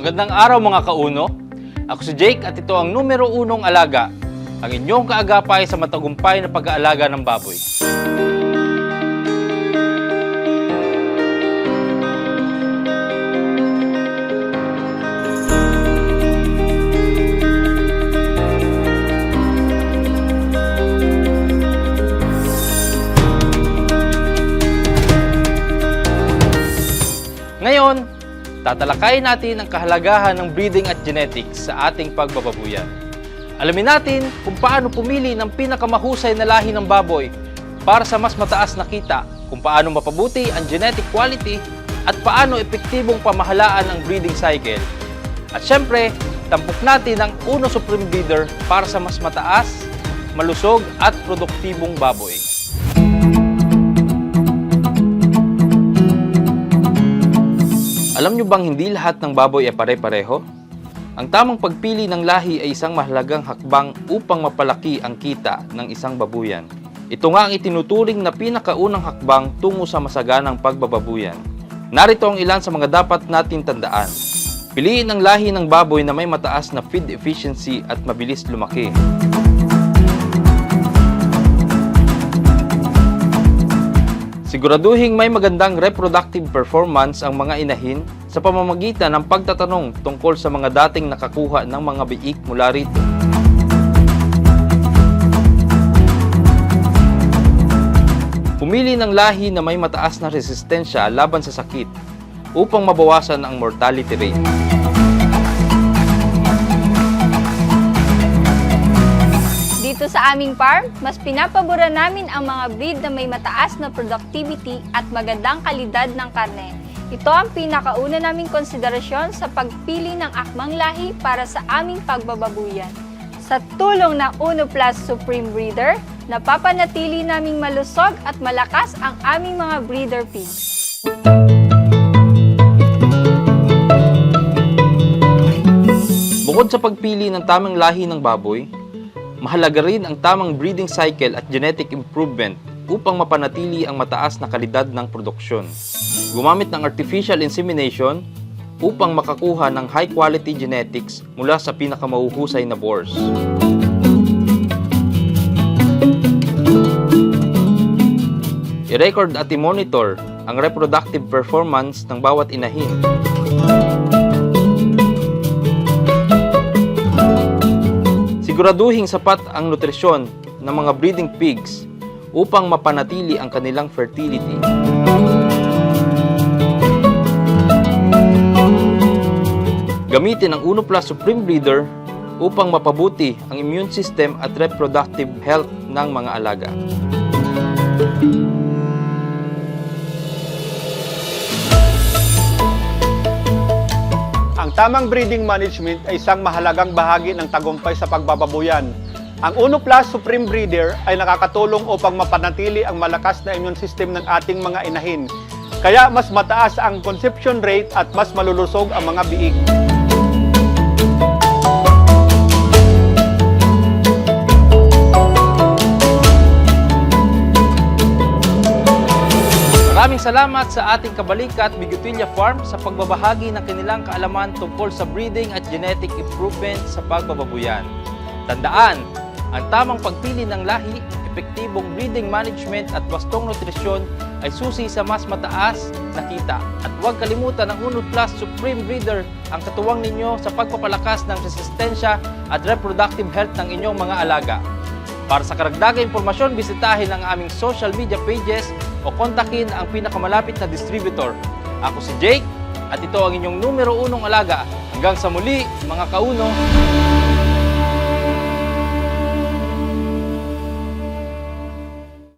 Magandang araw mga kauno. Ako si Jake at ito ang numero unong alaga, ang inyong kaagapay sa matagumpay na pag-aalaga ng baboy. Tatalakayin natin ang kahalagahan ng breeding at genetics sa ating pagbababuyan. Alamin natin kung paano pumili ng pinakamahusay na lahi ng baboy para sa mas mataas na kita, kung paano mapabuti ang genetic quality at paano epektibong pamahalaan ang breeding cycle. At syempre, tampok natin ang Uno Supreme Breeder para sa mas mataas, malusog at produktibong baboy. Alam nyo bang hindi lahat ng baboy ay pare-pareho? Ang tamang pagpili ng lahi ay isang mahalagang hakbang upang mapalaki ang kita ng isang babuyan. Ito nga ang itinuturing na pinakaunang hakbang tungo sa masaganang pagbababuyan. Narito ang ilan sa mga dapat natin tandaan. Piliin ang lahi ng baboy na may mataas na feed efficiency at mabilis lumaki. Siguraduhing may magandang reproductive performance ang mga inahin sa pamamagitan ng pagtatanong tungkol sa mga dating nakakuha ng mga biik mula rito. Pumili ng lahi na may mataas na resistensya laban sa sakit upang mabawasan ang mortality rate. Dito sa aming farm, mas pinapabura namin ang mga breed na may mataas na productivity at magandang kalidad ng karne. Ito ang pinakauna naming konsiderasyon sa pagpili ng akmang lahi para sa aming pagbababuyan. Sa tulong ng Uno Plus Supreme Breeder, napapanatili naming malusog at malakas ang aming mga breeder pigs. Bukod sa pagpili ng tamang lahi ng baboy, mahalaga rin ang tamang breeding cycle at genetic improvement upang mapanatili ang mataas na kalidad ng produksyon. Gumamit ng artificial insemination upang makakuha ng high quality genetics mula sa pinakamahuhusay na boars. I-record at i-monitor ang reproductive performance ng bawat inahin Siguraduhing sapat ang nutrisyon ng mga breeding pigs upang mapanatili ang kanilang fertility. Gamitin ang Uno Plus Supreme Breeder upang mapabuti ang immune system at reproductive health ng mga alaga. Tamang breeding management ay isang mahalagang bahagi ng tagumpay sa pagbababuyan. Ang Uno Plus Supreme Breeder ay nakakatulong upang mapanatili ang malakas na immune system ng ating mga inahin. Kaya mas mataas ang conception rate at mas malulusog ang mga biik. Maraming salamat sa ating kabalikat Bigotilla Farm sa pagbabahagi ng kanilang kaalaman tungkol sa breeding at genetic improvement sa pagbababuyan. Tandaan, ang tamang pagpili ng lahi, epektibong breeding management at wastong nutrisyon ay susi sa mas mataas na kita. At huwag kalimutan ang Uno Plus Supreme Breeder ang katuwang ninyo sa pagpapalakas ng resistensya at reproductive health ng inyong mga alaga. Para sa karagdagang impormasyon, bisitahin ang aming social media pages o kontakin ang pinakamalapit na distributor. Ako si Jake at ito ang inyong numero unong alaga. Hanggang sa muli, mga kauno!